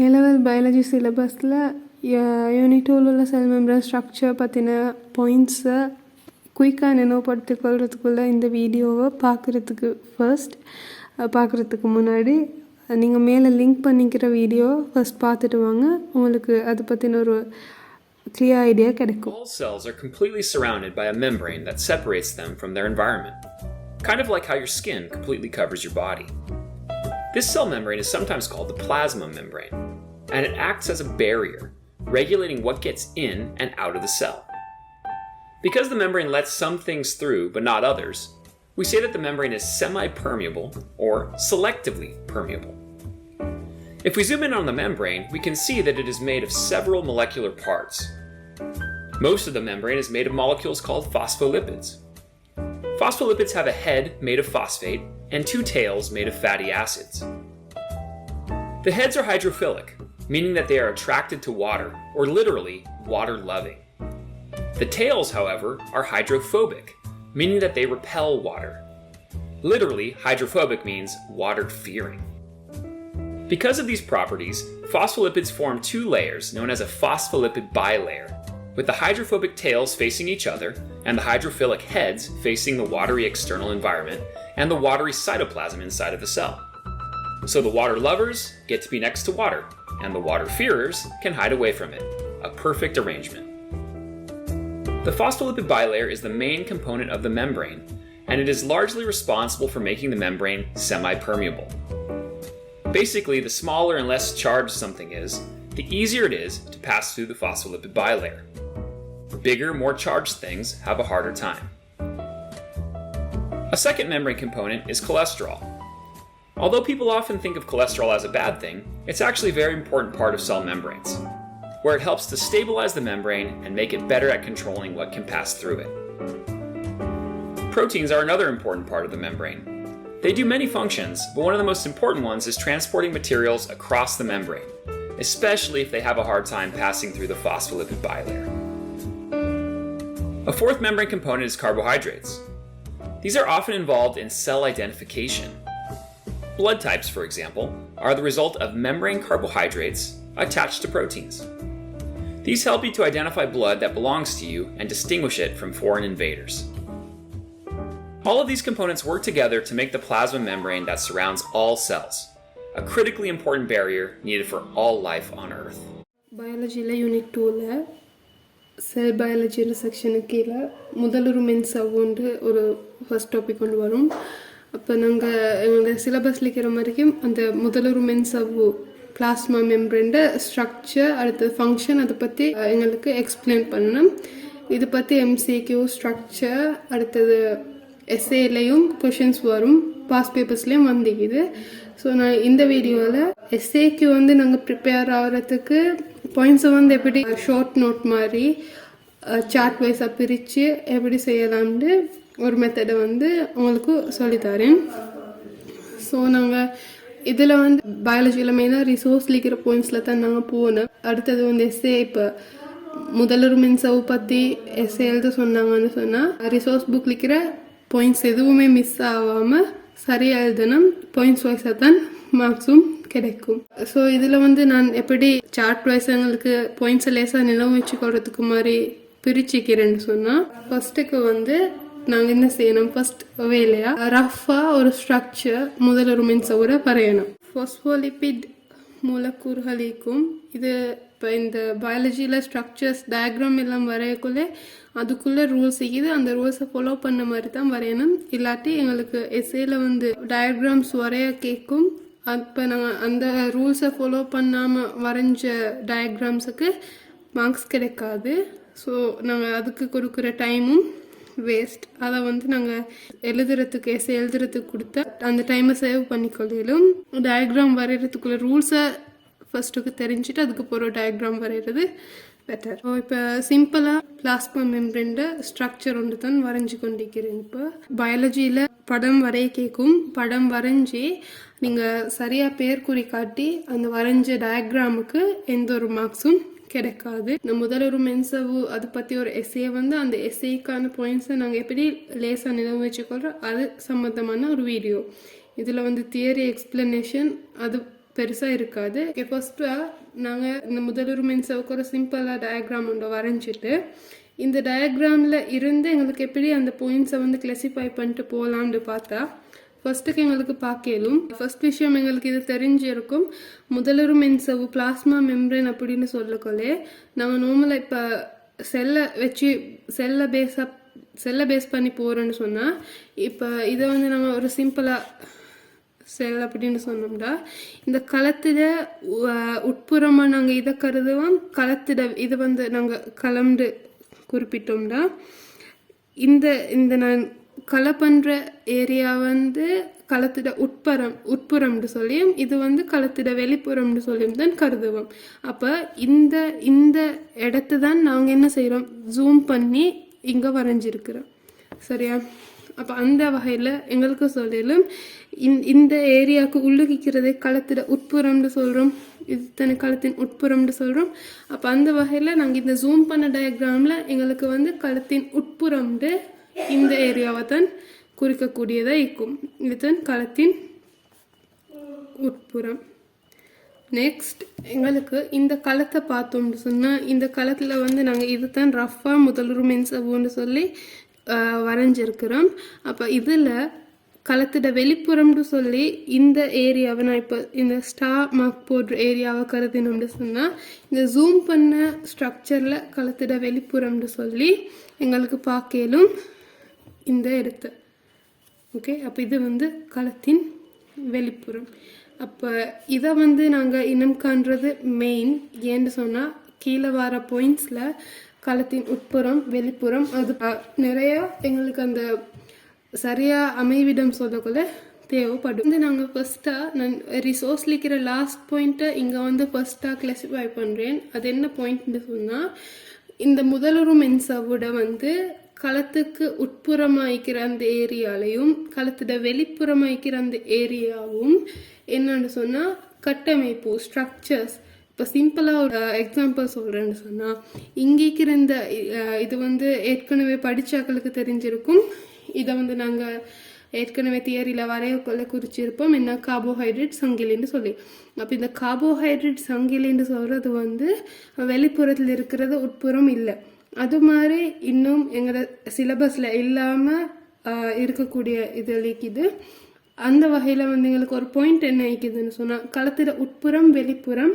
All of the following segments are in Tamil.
ஏ லெவல் பயாலஜி சிலபஸில் யூனிட் டூவில் உள்ள செல் மெம்பரன் ஸ்ட்ரக்சர் பற்றின பாயிண்ட்ஸை குயிக்காக நினைவுபடுத்திக் கொள்றதுக்குள்ள இந்த வீடியோவை பார்க்குறதுக்கு ஃபர்ஸ்ட் பார்க்குறதுக்கு முன்னாடி நீங்கள் மேலே லிங்க் பண்ணிக்கிற வீடியோ ஃபர்ஸ்ட் பார்த்துட்டு வாங்க உங்களுக்கு அதை பற்றின ஒரு கிளியர் ஐடியா கிடைக்கும் All cells are completely surrounded by a membrane that separates them from their environment, kind of like how your skin completely covers your body. This cell membrane is sometimes called the plasma membrane, and it acts as a barrier, regulating what gets in and out of the cell. Because the membrane lets some things through but not others, we say that the membrane is semi permeable or selectively permeable. If we zoom in on the membrane, we can see that it is made of several molecular parts. Most of the membrane is made of molecules called phospholipids. Phospholipids have a head made of phosphate and two tails made of fatty acids. The heads are hydrophilic, meaning that they are attracted to water, or literally, water loving. The tails, however, are hydrophobic, meaning that they repel water. Literally, hydrophobic means water fearing. Because of these properties, phospholipids form two layers known as a phospholipid bilayer, with the hydrophobic tails facing each other and the hydrophilic heads facing the watery external environment and the watery cytoplasm inside of the cell. So the water lovers get to be next to water, and the water fearers can hide away from it. A perfect arrangement. The phospholipid bilayer is the main component of the membrane, and it is largely responsible for making the membrane semi permeable. Basically, the smaller and less charged something is, the easier it is to pass through the phospholipid bilayer. Bigger, more charged things have a harder time. A second membrane component is cholesterol. Although people often think of cholesterol as a bad thing, it's actually a very important part of cell membranes, where it helps to stabilize the membrane and make it better at controlling what can pass through it. Proteins are another important part of the membrane. They do many functions, but one of the most important ones is transporting materials across the membrane, especially if they have a hard time passing through the phospholipid bilayer. A fourth membrane component is carbohydrates. These are often involved in cell identification. Blood types, for example, are the result of membrane carbohydrates attached to proteins. These help you to identify blood that belongs to you and distinguish it from foreign invaders. All of these components work together to make the plasma membrane that surrounds all cells, a critically important barrier needed for all life on Earth. பயாலஜியில் unit டூவில் செல் பயாலஜின்ற செக்ஷனுக்கு கீழே முதலுரு மென் சவ்வுண்டு ஒரு ஃபர்ஸ்ட் டாபிக் கொண்டு வரும் அப்போ நாங்கள் எங்களோட சிலபஸில் இருக்கிற மாதிரிக்கும் அந்த முதலொரு மென் சவ்வு பிளாஸ்மா மெம்பரண்ட ஸ்ட்ரக்சர் அடுத்தது ஃபங்க்ஷன் அதை பற்றி எங்களுக்கு எக்ஸ்பிளைன் பண்ணணும். இது பற்றி எம்சிக்யூ ஸ்ட்ரக்சர் அடுத்தது எஸ்ஏலையும் கொஷின்ஸ் வரும் பாஸ் பேப்பர்ஸ்லேயும் வந்துக்குது. ஸோ நான் இந்த வீடியோவில் எஸ்ஏக்கு வந்து நாங்கள் ப்ரிப்பேர் ஆகிறதுக்கு பாயிண்ட்ஸை வந்து எப்படி ஷார்ட் நோட் மாதிரி சார்ட் வைஸாக பிரித்து எப்படி செய்யலாம்னு ஒரு மெத்தடை வந்து உங்களுக்கு சொல்லித்தரேன். ஸோ நாங்கள் இதில் வந்து பயாலஜியில் மெயினாக ரிசோர்ஸ் இருக்கிற பாயிண்ட்ஸில் தான் நாங்கள் போனோம். அடுத்தது வந்து எஸ்ஏ இப்போ முதலொரு மின்சவு பற்றி எஸ்ஏ எழுத சொன்னாங்கன்னு சொன்னால் ரிசோர்ஸ் புக் இருக்கிற பாயிண்ட்ஸ் எதுவுமே மிஸ் ஆகாமல் சரியாக எழுதணும். பாயிண்ட்ஸ் வைஸாக தான் மார்க்ஸும் கிடைக்கும். ஸோ இதில் வந்து நான் எப்படி சார்ட் வைஸ் எங்களுக்கு பாயிண்ட்ஸை லேசாக நிலவு வச்சுக்கொள்றதுக்கு மாதிரி பிரிச்சுக்கிறேன்னு சொன்னால் ஃபர்ஸ்ட்டுக்கு வந்து நாங்கள் என்ன செய்யணும்? ஃபர்ஸ்ட் வேலையா? ரஃபாக ஒரு ஸ்ட்ரக்சர் முதல் ஒரு மின்சவுரை வரையணும். ஃபோஸ்போலிபிட் மூலக்கூறுகளுக்கும் இது இப்போ இந்த பயாலஜியில் ஸ்ட்ரக்சர்ஸ் டயக்ராம் எல்லாம் வரையக்குள்ளே அதுக்குள்ளே ரூல்ஸ் இருக்குது. அந்த ரூல்ஸை ஃபாலோ பண்ண மாதிரி தான் வரையணும். இல்லாட்டி எங்களுக்கு எஸ்ஏல வந்து டயக்ராம்ஸ் வரைய கேட்கும். அப்போ நாங்கள் அந்த ரூல்ஸை ஃபாலோ பண்ணாமல் வரைஞ்ச டயக்ராம்ஸுக்கு மார்க்ஸ் கிடைக்காது. ஸோ நாங்கள் அதுக்கு கொடுக்குற டைமும் வேஸ்ட் அதை வந்து நாங்கள் எழுதுறதுக்கு எஸ்ஏ எழுதுறதுக்கு கொடுத்தா அந்த டைமை சேவ் பண்ணிக்கொள்ளும் டயக்ராம் வரைகிறதுக்குள்ள ரூல்ஸை ஃபஸ்ட்டுக்கு தெரிஞ்சுட்டு அதுக்கப்புறம் டயக்ராம் வரைகிறது பெட்டர் ஸோ இப்போ சிம்பிளாக பிளாஸ்மா மெம்பரேண்ட ஸ்ட்ரக்சர் ஒன்று தான் வரைஞ்சி கொண்டிருக்கிறேன். இப்போ பயாலஜியில் படம் வரைய கேட்கும் படம் வரைஞ்சி நீங்கள் சரியாக பேர் குறி காட்டி அந்த வரைஞ்ச டயக்ராமுக்கு எந்த ஒரு மார்க்ஸும் கிடைக்காது. நான் முதல்ல ஒரு மென்சவு அது பற்றி ஒரு எஸ்ஏ வந்து அந்த எஸ்ஏக்கான பாயிண்ட்ஸை நாங்கள் எப்படி லேசாக நினைவு வச்சுக்கொள்கிறோம் அது சம்மந்தமான ஒரு வீடியோ இதில் வந்து தியரி எக்ஸ்பிளனேஷன் அது பெருசாக இருக்காது. ஃபஸ்ட்டு நாங்கள் இந்த முதலுரு மென்சவுக்கு ஒரு சிம்பிளாக டயக்ராம் ஒன்று வரைஞ்சிட்டு இந்த டயக்ராமில் இருந்து எங்களுக்கு எப்படி அந்த பாயிண்ட்ஸை வந்து கிளாசிஃபை பண்ணிட்டு போகலான்னு பார்த்தா ஃபர்ஸ்ட்டுக்கு எங்களுக்கு பார்க்கலும். ஃபர்ஸ்ட் விஷயம் எங்களுக்கு இது தெரிஞ்சிருக்கும். முதலுரு மென்சவு பிளாஸ்மா மெம்ரைன் அப்படின்னு சொல்லக்கொள்ளே நம்ம நார்மலாக இப்போ செல்லை வச்சு செல்லை பேஸாக செல்லை பேஸ் பண்ணி போகிறோன்னு சொன்னால் இப்போ இதை வந்து நம்ம ஒரு சிம்பிளாக செல் அப்படின்னு சொன்னோம்டா இந்த களத்தில் உட்புறமாக நாங்கள் இதை கருதுவோம் களத்திட இது வந்து நாங்கள் கலந்து குறிப்பிட்டோம்டா. இந்த இந்த நான் களை பண்ணுற ஏரியா வந்து களத்திட உட்புறம் உட்புறம்னு சொல்லியும் இது வந்து களத்திட வெளிப்புறம்னு சொல்லியும் தான் கருதுவோம். அப்போ இந்த இந்த இடத்த தான் நாங்கள் என்ன செய்கிறோம் ஜூம் பண்ணி இங்கே வரைஞ்சிருக்கிறோம். சரியா? அப்போ அந்த வகையில் எங்களுக்கு சொல்லிலும் இந் இந்த ஏரியாவுக்கு உள்ளுகிக்கிறதே களத்திட உட்புறம்னு சொல்கிறோம் இத்தனை களத்தின் உட்புறம்னு சொல்கிறோம் அப்போ அந்த வகையில் நாங்கள் இந்த ஜூம் பண்ண டயக்ராமில் எங்களுக்கு வந்து களத்தின் உட்புறம்னு இந்த ஏரியாவை தான் குறிக்கக்கூடியதாக இருக்கும். இதுதான் களத்தின் உட்புறம். நெக்ஸ்ட் எங்களுக்கு இந்த களத்தை பார்த்தோம்னு சொன்னால் இந்த களத்தில் வந்து நாங்கள் இது தான் ரஃபாக முதலுரு மென்சவுன்னு சொல்லி வரைஞ்சிருக்கிறோம். அப்போ இதில் களத்திட வெளிப்புறம்னு சொல்லி இந்த ஏரியாவை நான் இப்போ இந்த ஸ்டா மார்க் போடுற ஏரியாவை கருதினோம்னு சொன்னால் இந்த ஜூம் பண்ண ஸ்ட்ரக்சரில் களத்திட வெளிப்புறம்னு சொல்லி எங்களுக்கு பார்க்கலும் இந்த இடத்த ஓகே அப்போ இது வந்து களத்தின் வெளிப்புறம். அப்போ இதை வந்து நாங்கள் இனம் காண்றது மெயின் ஏன்னு சொன்னால் கீழே வர பாயிண்ட்ஸில் களத்தின் உட்புறம் வெளிப்புறம் அது ப- எங்களுக்கு அந்த சரியாக அமைவிடம் சொல்லக்குள்ள தேவைப்படும். வந்து நாங்கள் ஃபஸ்ட்டாக நான் ரிசோர்ஸ் லிக்கிற லாஸ்ட் பாயிண்ட்டை இங்கே வந்து ஃபஸ்ட்டாக கிளாசிஃபை பண்ணுறேன் அது என்ன பாயிண்ட்னு சொன்னால் இந்த முதலுரு மென்சாவோட வந்து களத்துக்கு உட்புறமாய்க்கிற அந்த ஏரியாலையும் களத்தோட வெளிப்புறமாய்க்கிற அந்த ஏரியாவும் என்னன்னு சொன்னால் கட்டமைப்பு ஸ்ட்ரக்சர்ஸ் இப்போ சிம்பிளாக ஒரு எக்ஸாம்பிள் சொல்கிறேன்னு சொன்னால் இங்கே இருக்கிற இந்த இது வந்து ஏற்கனவே படித்தாக்களுக்கு தெரிஞ்சிருக்கும். இதை வந்து நாங்கள் ஏற்கனவே தியரியில் வரையக்குள்ள குறிச்சிருப்போம். என்ன? கார்போஹைட்ரேட் சங்கிலின்னு சொல்லி. அப்போ இந்த கார்போஹைட்ரேட் சங்கிலின்னு சொல்கிறது வந்து வெளிப்புறத்தில் இருக்கிறது உட்புறம் இல்லை. அது மாதிரி இன்னும் எங்களோட சிலபஸில் இல்லாமல் இருக்கக்கூடிய இது இருக்குது அந்த வகையில் வந்து எங்களுக்கு ஒரு பாயிண்ட் என்ன ஆயிக்குதுன்னு சொன்னால் களத்தில் உட்புறம் வெளிப்புறம்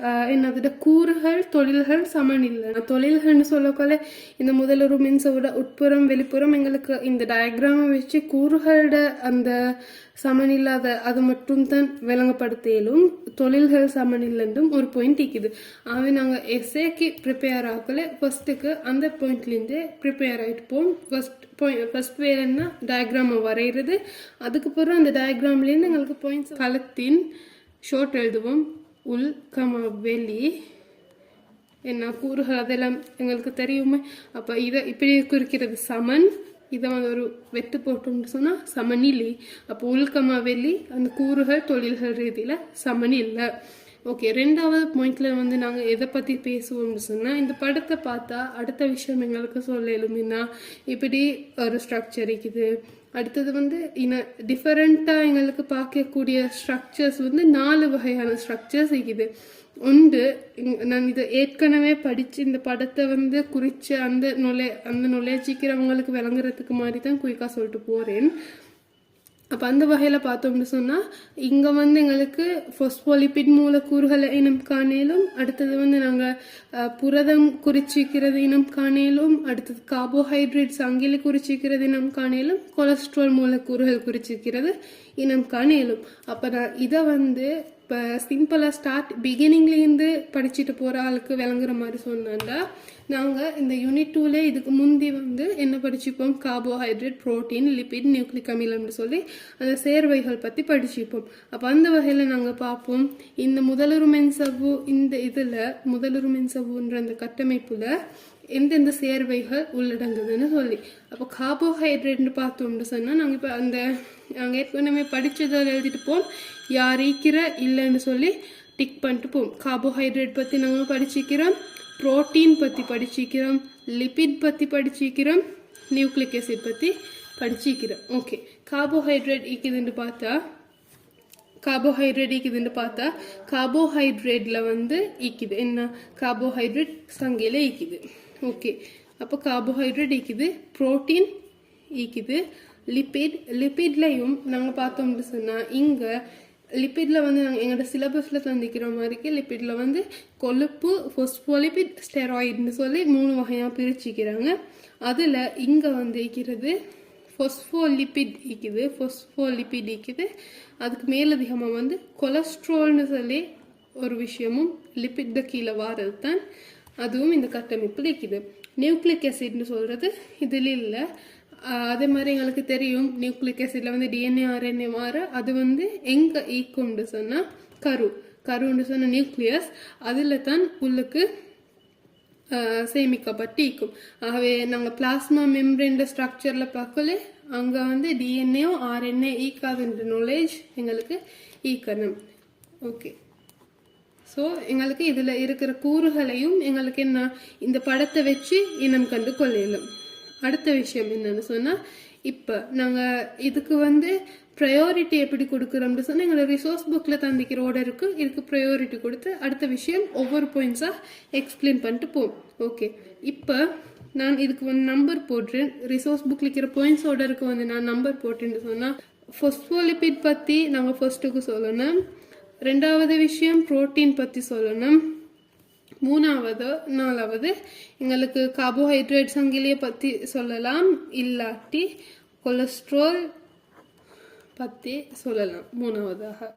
ஆஹ் கூறுகள் தொழில்கள் சமநிலை தொழில்கள்னு சொல்லக்கொள்ள இந்த முதலுரு மின்சோட உட்புறம் வெளிப்புறம் எங்களுக்கு இந்த டயக்ராமை வச்சு கூறுகளோட அந்த சமநில்லாத அது மட்டும் தான் விளங்கப்படுத்தியலும் தொழில்கள் சமநிலைன்றும் ஒரு பாயிண்ட் இருக்குது அவை நாங்கள் எஸ்ஏக்கு ப்ரிப்பேர் ஆகல ஃபர்ஸ்ட்டுக்கு அந்த பாயிண்ட்லேருந்தே ப்ரிப்பேர் ஆகிட்டு போவோம் ஃபர்ஸ்ட் பாயிண்ட் ஃபர்ஸ்ட் வேறு என்ன? டயக்ராமை வரைகிறது அதுக்கப்புறம் அந்த டயக்ராம்லேருந்து எங்களுக்கு பாயிண்ட்ஸ் கலத்தின் ஷோர்ட் எழுதுவோம். உள் கமா வெளி என்ன கூறுகள் அதெல்லாம் எங்களுக்கு தெரியுமே. அப்போ இதை இப்படி குறிக்கிறது சமன். இதை வந்து ஒரு வெட்டு போட்டோம்னு சொன்னால் சமனிலி அப்போ உள்கமா வெளி அந்த கூறுகள் தொழில்கள் ரீதியில் சமனில்லை ஓகே ரெண்டாவது பாயிண்ட்ல வந்து நாங்கள் எதை பற்றி பேசுவோம்னு சொன்னால் இந்த படத்தை பார்த்தா அடுத்த விஷயம் எங்களுக்கு சொல்ல எழுமின்னா இப்படி ஒரு ஸ்ட்ரக்சர் இருக்குது. அடுத்தது வந்து இன டிஃபரெண்ட்டாக எங்களுக்கு பார்க்கக்கூடிய ஸ்ட்ரக்சர்ஸ் வந்து நாலு வகையான ஸ்ட்ரக்சர்ஸ் இருக்குது. உண்டு நான் இதை ஏற்கனவே படித்து இந்த படத்தை வந்து குறித்து அந்த நொலே அந்த நொலேஜிக்கிறவங்களுக்கு விளங்குறதுக்கு மாதிரி தான் குயிக்காக சொல்லிட்டு போகிறேன் அப்போ அந்த வகையில் பார்த்தோம்னு சொன்னால் இங்கே வந்து எங்களுக்கு ஃபொஸ்போலிபிட் மூலக்கூறுகளை இனம் காணேலும் அடுத்தது வந்து நாங்கள் புரதம் குறிச்சிக்கிறது இனம் காணேலும் அடுத்தது கார்போஹைட்ரேட்ஸ் அங்கிலி குறிச்சிக்கிறது இனம் காணேலும் கொலஸ்ட்ரால் மூலக்கூறுகள் குறிச்சிக்கிறது இனம் காணேலும். அப்போ நான் இதை வந்து இப்போ சிம்பிளாக ஸ்டார்ட் பிகினிங்லேருந்து படிச்சுட்டு போகிற ஆளுக்கு விளங்குற மாதிரி சொன்னாண்டா நாங்கள் இந்த யூனிட் டூலே இதுக்கு முந்தி வந்து என்ன படிச்சுப்போம்? கார்போஹைட்ரேட் புரோட்டீன் லிபிட் நியூக்ளிக் அமிலம்னு சொல்லி அந்த சேர்வைகள் பற்றி படிச்சுப்போம். அப்போ அந்த வகையில் நாங்கள் பார்ப்போம். இந்த முதலுரிமென் சவ்வு இந்த இதில் முதலுரிமென் சவ்வுன்ற அந்த கட்டமைப்பில் எந்தெந்த சேர்வைகள் உள்ளடங்குதுன்னு சொல்லி. அப்போ கார்போஹைட்ரேட்னு பார்த்தோம்னு சொன்னால் நாங்கள் இப்போ அந்த நாங்கள் ஏற்கனவே படித்ததில் எழுதிட்டு போம் யார் ஈக்கிற இல்லைன்னு சொல்லி டிக் பண்ணிட்டு போவோம் கார்போஹைட்ரேட் பற்றி நாங்கள் படிச்சிக்கிறோம் புரோட்டீன் பற்றி படிச்சிக்கிறோம் லிபிட் பற்றி படிச்சிக்கிறோம் நியூக்ளிக் ஆசிட் பற்றி படிச்சிக்கிறோம் ஓகே கார்போஹைட்ரேட் ஈக்குதுன்னு பார்த்தா கார்போஹைட்ரேட் ஈக்குதுன்னு பார்த்தா கார்போஹைட்ரேட்டில் வந்து ஈக்குது என்ன? கார்போஹைட்ரேட் சங்கையில் ஈக்குது ஓகே அப்போ கார்போஹைட்ரேட் ஈக்குது புரோட்டீன் ஈக்குது லிபிட் லிபிட்லையும் நாங்கள் பார்த்தோம்னு சொன்னால் இங்கே லிப்பிடில் வந்து நாங்கள் எங்களோட சிலபஸில் தந்திக்கிற மாதிரிக்கு லிப்பிடில் வந்து கொழுப்பு ஃபொஸ்போலிபிட் ஸ்டெராய்டுன்னு சொல்லி மூணு வகையாக பிரிச்சுக்கிறாங்க. அதில் இங்கே வந்து இருக்கிறது ஃபொஸ்ஃபோலிபிட் இருக்குது ஃபொஸ்ஃபோலிபிட் இருக்குது அதுக்கு மேலதிகமாக வந்து கொலஸ்ட்ரால்னு சொல்லி ஒரு விஷயமும் லிப்பிட் கீழே வாரது தான் அதுவும் இந்த கட்டமைப்பில் இருக்குது நியூக்ளிக் ஆசிட்னு சொல்கிறது இதில் இல்லை. அதே மாதிரி எங்களுக்கு தெரியும் நியூக்ளிக் ஆசிடில் வந்து டிஎன்ஏ ஆர்என்ஏ மாற அது வந்து எங்கே ஈக்கும்னு e சொன்னால் கரு. கருன்னு சொன்ன நியூக்ளியஸ் அதில் தான் உள்ளுக்கு சேமிக்கப்பட்டு ஈக்கும் ஆகவே நாங்கள் பிளாஸ்மா மெம்ப்ரெயின் ஸ்ட்ரக்சரில் பார்க்கல. அங்கே வந்து டிஎன்ஏ ஆர்என்ஏ ஈக்காதுன்ற நாலேஜ் எங்களுக்கு e ஈக்கணும் ஓகே ஸோ எங்களுக்கு இதில் இருக்கிற கூறுகளையும் எங்களுக்கு என்ன இந்த படத்தை வச்சு இனம் கண்டு கொள்ளையிலும் அடுத்த விஷயம் என்னன்னு சொன்னால் இப்போ நாங்கள் இதுக்கு வந்து ப்ரையாரிட்டி எப்படி கொடுக்குறோம்னு சொன்னால் எங்களோட ரிசோர்ஸ் புக்கில் தந்திக்கிற ஆர்டருக்கு இதுக்கு ப்ரையாரிட்டி கொடுத்து அடுத்த விஷயம் ஒவ்வொரு பாயிண்ட்ஸாக எக்ஸ்பிளைன் பண்ணிட்டு போவோம். ஓகே இப்போ நான் இதுக்கு வந்து நம்பர் போடுறேன் ரிசோர்ஸ் புக்கில் இருக்கிற பாயிண்ட்ஸ் ஓர்டருக்கு வந்து நான் நம்பர் போட்டேன்னு சொன்னால் ஃபொஸ்போலிபிட் பற்றி நாங்கள் ஃபர்ஸ்ட்டுக்கு சொல்லணும். ரெண்டாவது விஷயம் புரோட்டீன் பற்றி சொல்லணும். மூணாவது நாலாவது எங்களுக்கு கார்போஹைட்ரேட் சங்கிலியை பற்றி சொல்லலாம். இல்லாட்டி கொலஸ்ட்ரால் பற்றி சொல்லலாம். மூணாவதாக.